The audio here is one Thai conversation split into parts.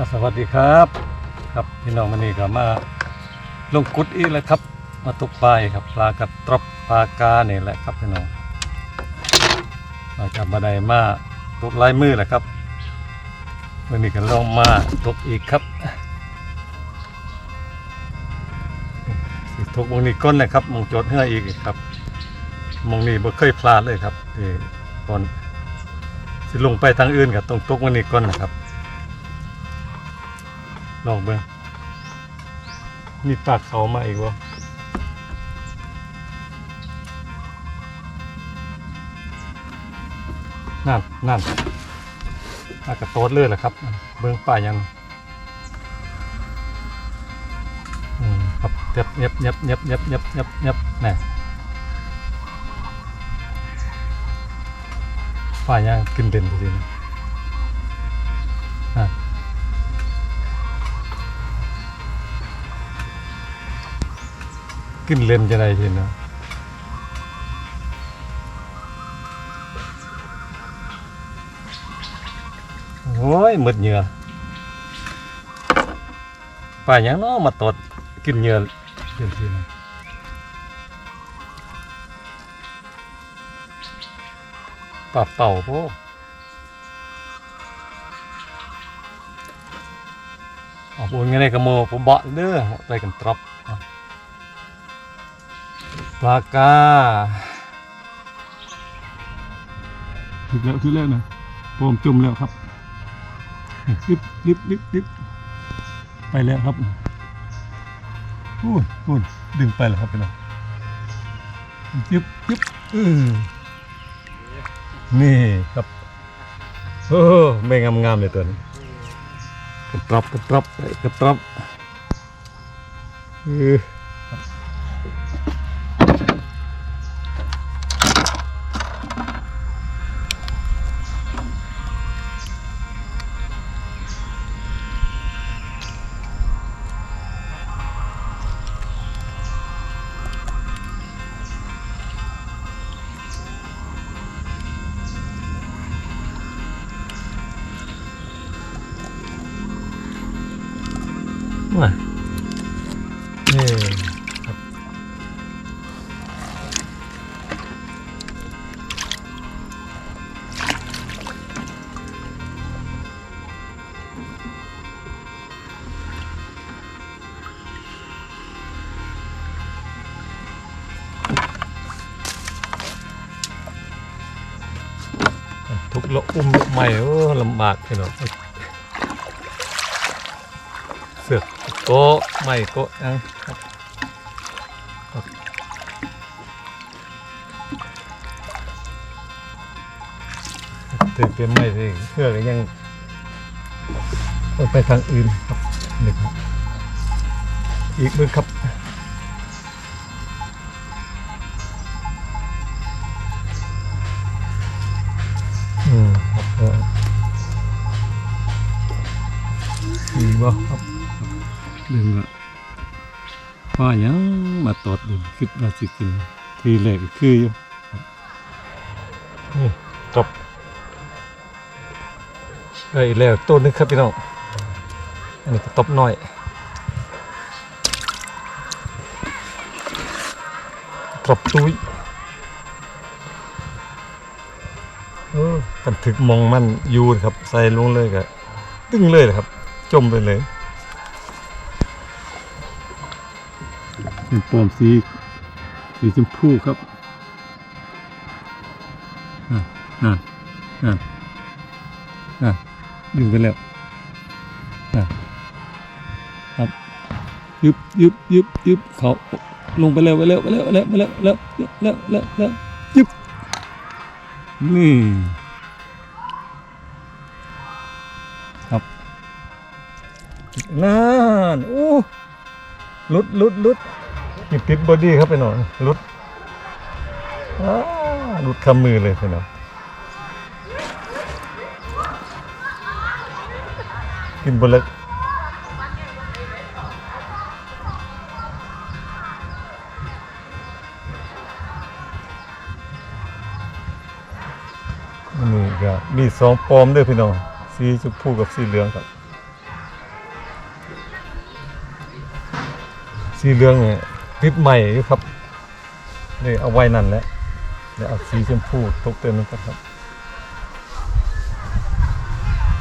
สวัสดีครับ ครับพี่น้องมันนี่ก็มาลงกุดอีกแล้วครับ มาตกปลาครับปลากระตรบปลากาเนี่ยแหละครับพี่น้องมาจากบันไดมาตกลายมือแหละครับวันนี้ก็ลองมาตกอีกครับตกมองนี้ก้นเลยครับมองโจทย์เฮืออีกครับมองนี้บ่เคยพลาดเลยครับที่ก่อนสิลงไปทางอื่นกับตรงตกมองนี้ก้นนะครับ ลองเบิ่งมีปากเขามาอีกวะนั่นนั่นอากระโตดเลยแหละครับ เบิ่งป่ายังอืมครับเย็บเย็บเย็บเย็บเย็บเย็บเย็บเย็บแน่ป่ายังกินเด่นทีนี้อ่ ขึ้นเลนจะได้ทีนะโอ้ยหมดเหงื่อป่ายังเนาะมาตดกินเหงื่อเต็มทีนะป่าเป่าพออกบุญกันได้กระโมผมเบาะเด้อไปกันตรอบ ปลากาถึงแล้วถึงแล้วนะผมจุ่มแล้วครับลิบลิบลิบลิบไปแล้วครับโอ้ยโอ้ยดึงไปแล้วครับพี่น้องยึบยึบเออนี่ครับโอ้ไม่งามงามๆเลยตัวนี้กระตรับกระตรับกระตรับเออ อุ้มใหม่โอ้ลำบากพี่น้องเสือกโกะไม่โกะยังครับถือเป็นไม่สิเพื่อก็ยังไปทางอื่นครับหนี่ครับอีกมือครับ บ่ครับเรื่องละว่ายังมาตอดดินคิดว่าสิกินทีแรกคืออยู่นี่จบได้แล้วต้นนึงครับพี่น้องอันนี้ก็ตบน้อยตบตุ้ยเออกันถึกมองมันยูนครับ ใส่ลงเลยก็ตึ้งเลยนะครับ จมไปเลยเป็นปอมสีสีชมพูครับนั่นนั่นนั่นนั่นดึงไปแล้วนั่นครับยึบยึบยึบยึบเขาลงไปแล้วไปแล้วไปแล้วไปแล้วไปแล้วแล้วแล้วแล้วแล้วยึบนี่ครับ นั่นโอ้ลุดลุดลุดหยิบติดบอดี้ครับไปหน่อยรุดอ้ารุดคำมือเลยไปหน่อยกินบนเล็กนี่ก็มีสองปอมด้วยพี่น้องสีชมพูกับสีเหลืองครับ สีเหลืองเนี่ยติดใหม่อยู่ครับเลยเอาไว้นั่นแหละเดี๋ยวเอาสีชมพูตกเติมนึงก่อนครับ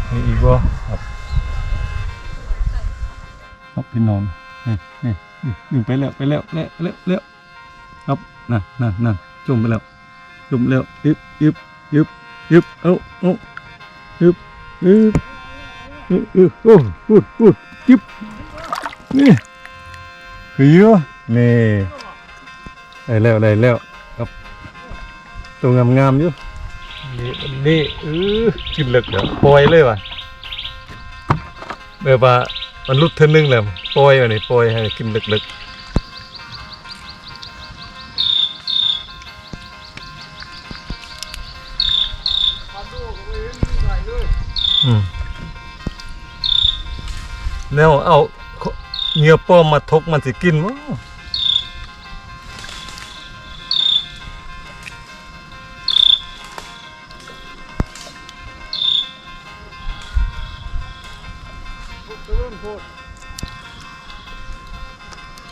มีอีกบ่ครับครับพี่น้องนี่นี่นี่ดึงไปแล้วไปแล้วแล้วแล้วแล้วครับนั่นนั่นนั่นจมไปแล้วจมแล้วยึบยึบยึบยึบเอาเอายึบยึบยึบยึบโอ้พูดพูดยึบนี่ อเยอะนี่ได้แล้วได้แล้วครับตัวงามงามๆอยู่นี่นี่เออกินเลิกเดี๋ยวปล่อยเลยว่ะแบบว่ามันรุดเท่านึงแล้วปล่อยมานี่ปล่อยให้กินเลึกๆอืมแล้วเอา เหงื่อป้อมมาทกมันสิกินวะ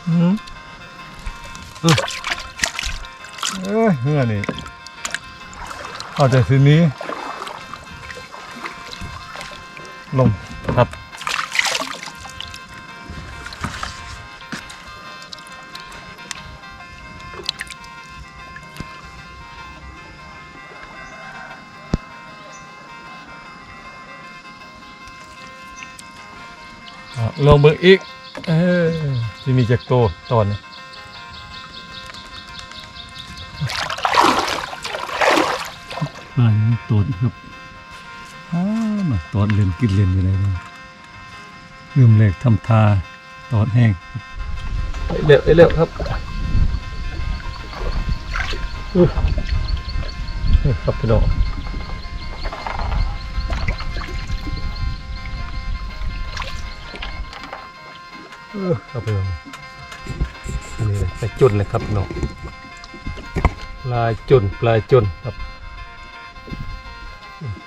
อืมเออเอ้ยเหงื่อนี่เอาแต่ทีนี้ ลง ลองเบิ่งอีกเออที่มีจักโตตอนนี้ปลายังตดครับอ้ามาตอดเล่นกินเล่นอยู่ไหนบ้างลืมเหล็กทำทาตอดแห้งเร็วเร็วครับอุ๊ยนี่ครับพี่น้อง เออครับพี่น้องอันนี้เลยปลาจุนเลยครับหน้องปลาจุนปลาจุนครับ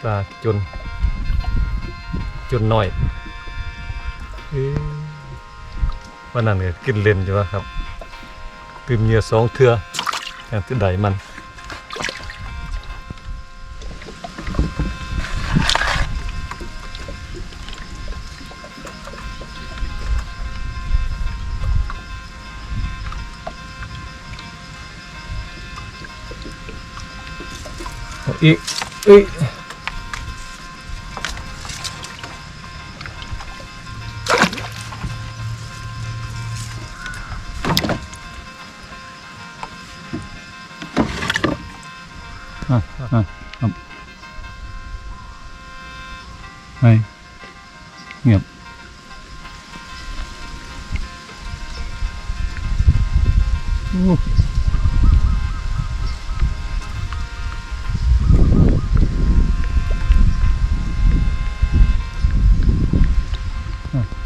ปลาจุนจุนน้อยวันนั้นก็กินเล่นอยู่ว่าครับตื่มเหยื่อสองเทืออย่างที่ใดมัน เอาอีกเอ้ย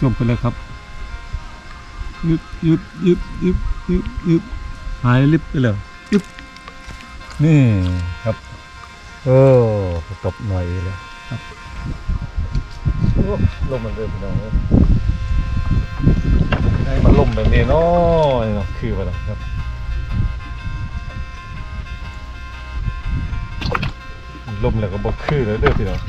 อะอะครับไปเงียบโอ้อะจมไปแล้วครับยึบยึบยึบยึบยึบยึบหายลิบไปแล้วยึบนี่ครับโอ้ตบหน่อยเลยครับโอ้ลมมันเริ่มพี่น้องเลยให้มันลมแบบนี้เนาะเนาะคือไปแล้วครับลมแล้วก็บอกคือแล้วเด้อพี่น้อง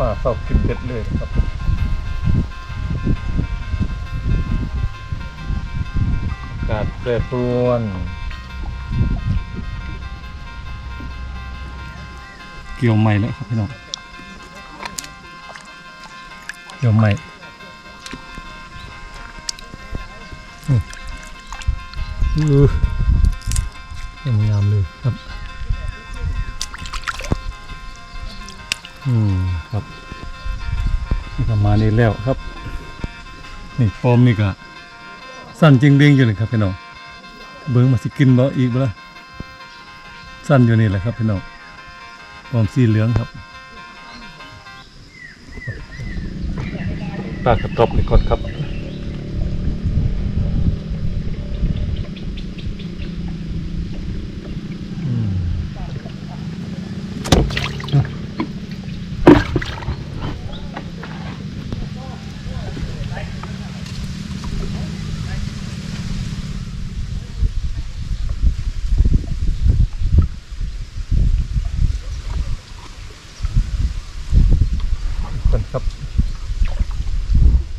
ป้าเศร้ากินเบ็ดเลยนะครับ อากาศแปรปรวนเกี่ยวใหม่แล้วครับพี่น้อง เกี่ยวใหม่อืมอืองามๆเลยครับ อืมครับนี่ก็มานี่แล้วครับ นี่ฟอมนี่ก็สั้นจริงเด้งอยู่เลยครับพี่น้องเบิ้งมาสิกินบ่อีกบ่ละสั้นอยู่นี่แหละครับพี่น้องฟอมสีเหลืองครับปลากระตบนี่ก่อนครับ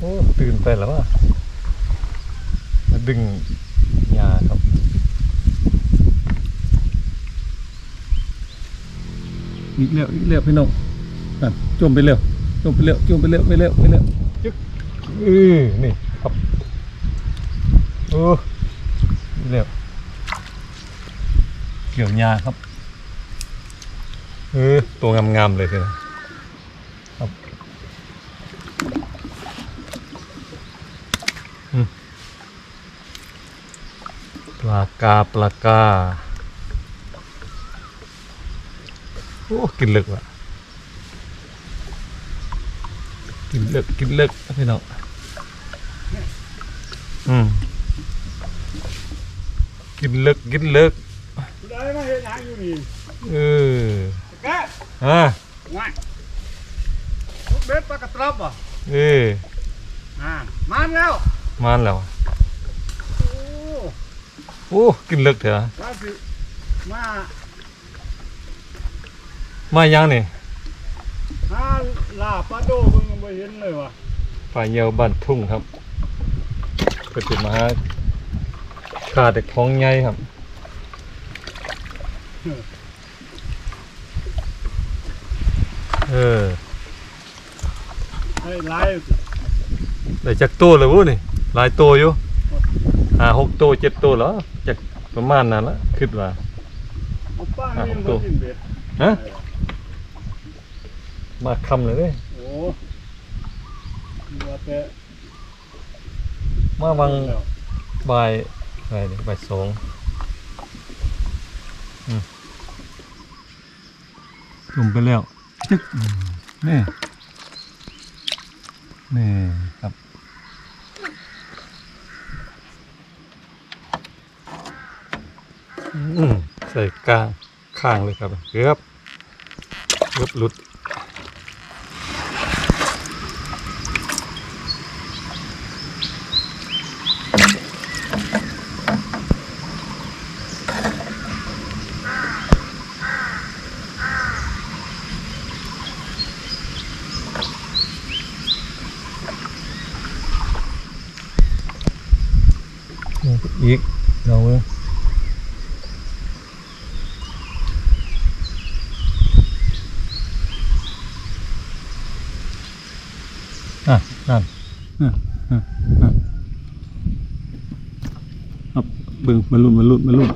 อืม ตื่นไปแล้วว่ามาดึงยาครับอีกแล้วอีกแล้วพี่น้องอะจมไปเร็วจมไปเร็วจมไปเร็วไปเร็วไปเร็วจึ๊กเออนี่ครับโอ้อีกแล้วเกี่ยวยาครับเออตัวงามๆเลยทีน ลากาปลากาโอ้กินเลึกว่ะกินเลึกกินเลึกนะพี่น้องอืมกินเลึกกินเลึกได้มาเห็นหยังอยู่นี่เออแกะอะง่ายลูกเบ็ดปลากระตรับอะเอออ่ามันแล้วมันแล้วอะโอ้ โอ้กินเลึกเถอะว่าสิมามายังนี่หาลาปลาโดเบิ่งบ่เห็นเลยว่ะป่าเยียวบ้านทุ่งครับก็ติดมาหาขาดแต่ของใหญ่ครับเออไอ้ลายได้จักตัวเลยวุ้นี่หลายตัวอยู่ หาหกตัวเจ็ดตัวแล้วจากประมาณนั้นละคิดว่าเอาป้าอะนี่ผมบ่ตัวกินเบ็ดฮะมาคำเลยเด้โอ้ว่าแต่มาวังแล้วบ่ายอะไรนี่บ่ายสองอืมลงไปแล้วจึ๊กอืมนี่นี่ครับ อืมใส่กลางข้างเลยครับเกือบเกือบหลุดอีกเราเว้ยอะ นั่นอะอะอะครับเบิ่งมาลุ่นมาลุ่นมาลุ่น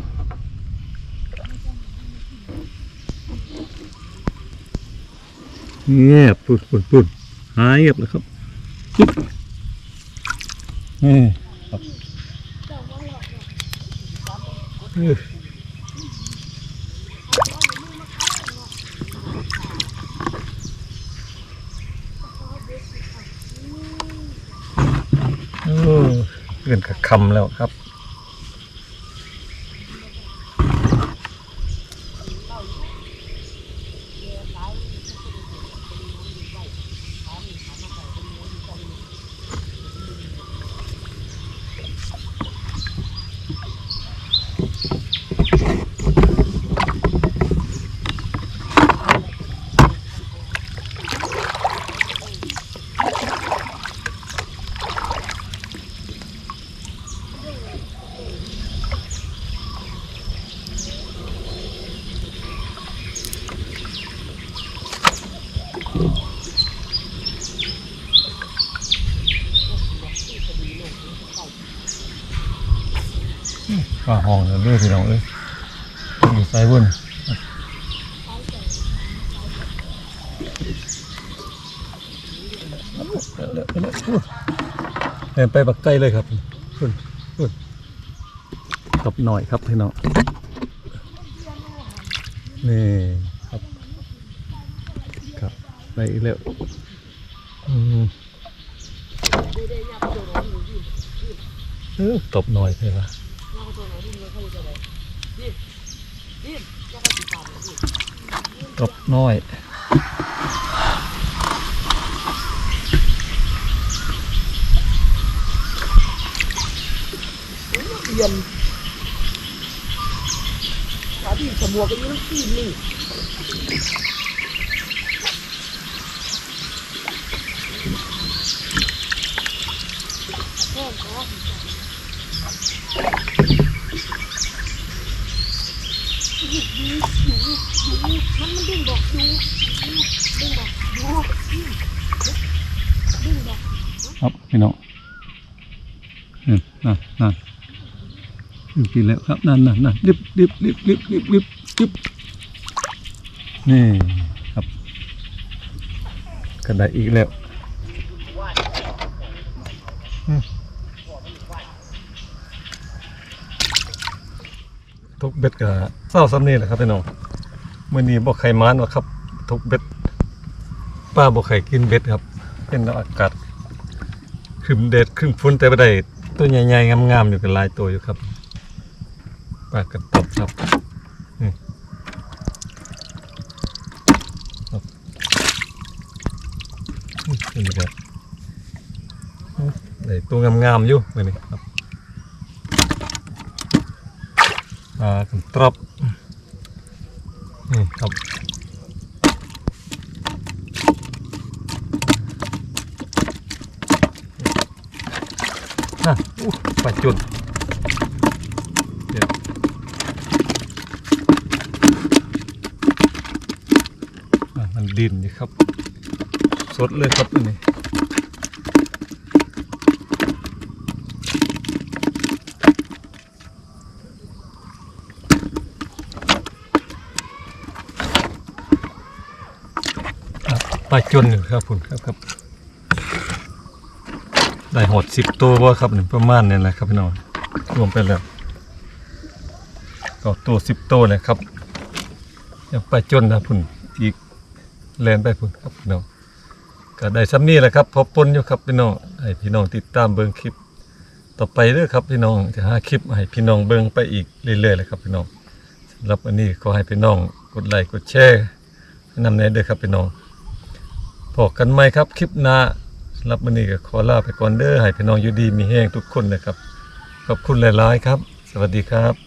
เงียบปุ่นปุ่นปุ่นหายเงียบเลยครับจิ๊บนี่ครับ เออโอ้เกิ นกับคำแล้วครับ ว่าห้องแล้วเด้วยพี่น้องเอ้ย อยู่ไซเว่นเดินไปบักใกล้เลยครับคุณคุณตบหน่อยครับพี่น้องนี่ครับ ครับไปอีกแล้วอือตบหน่อยใช่ปะ กบน้อยเปลี่ยนขาที่สมัวกกันยังที่นี่แห้งก็อยู่อยู่อยู่ มันมันดึงบอกอยู่ดึงบอกอยู่ดึงบอกครับพี่น้องนั่นนั่นนั่นดึงกินแล้วครับนั่นนั่นนั่นรีบรีบรีบรีบรีบรีบรีบนี่ครับกระไดอีกแล้วอืมทุกเบ็ดกับเศร้าซ้ำนี่แหละครับพี่น้องเมื่อนี้บอกไข่มานวะครับทุกเบ็ดป้าบอกไข่กินเบ็ดครับ เป็นอากาศครึมเด็ดครึ่งฟุ้นแต่ไม่ได้ตัวใหญ่ๆงามๆอยู่กันหลายตัวอยู่ครับปลากระตบครับนี่ครับนี่เป็นแบบได้ตัวงามๆอยู่มือนี้ครับ ปลากระตบนี่ครับน่ะอู้ปลาจุนเดี๋ยวมันดินอยู่ครับ สดเลยครับอันนี้ ลาจนอยู่ครับคุณครับครับ ได้หดสิบตัวบ่าครับนี่ประมาณนี่แหละครับพี่น้องรวมไปแล้วก็ตัวสิบตัวเลยครับยังไปจนนะพุ่นอีกแลนไปพุ่นครับพี่น้องก็ได้ซ้ำนี้แหละครับพบปนอยู่ครับพี่น้องให้พี่น้องติดตามเบิ่งคลิป ต่อไปเด้อครับพี่น้องจะหาคลิปให้พี่น้องเบิ่งไปอีกเรื่อยๆเลยครับพี่น้องสำหรับอันนี้ขอให้พี่น้องกดไลค์กดแชร์นำแน่เด้อครับพี่น้อง พบกันใหม่ครับคลิปหน้ารับมันนี้ก็ขอลาไปก่อนเด้อให้พี่น้องอยู่ดีมีแห้งทุกคนนะครับ ขอบคุณหลาย ๆ ครับ สวัสดีครับ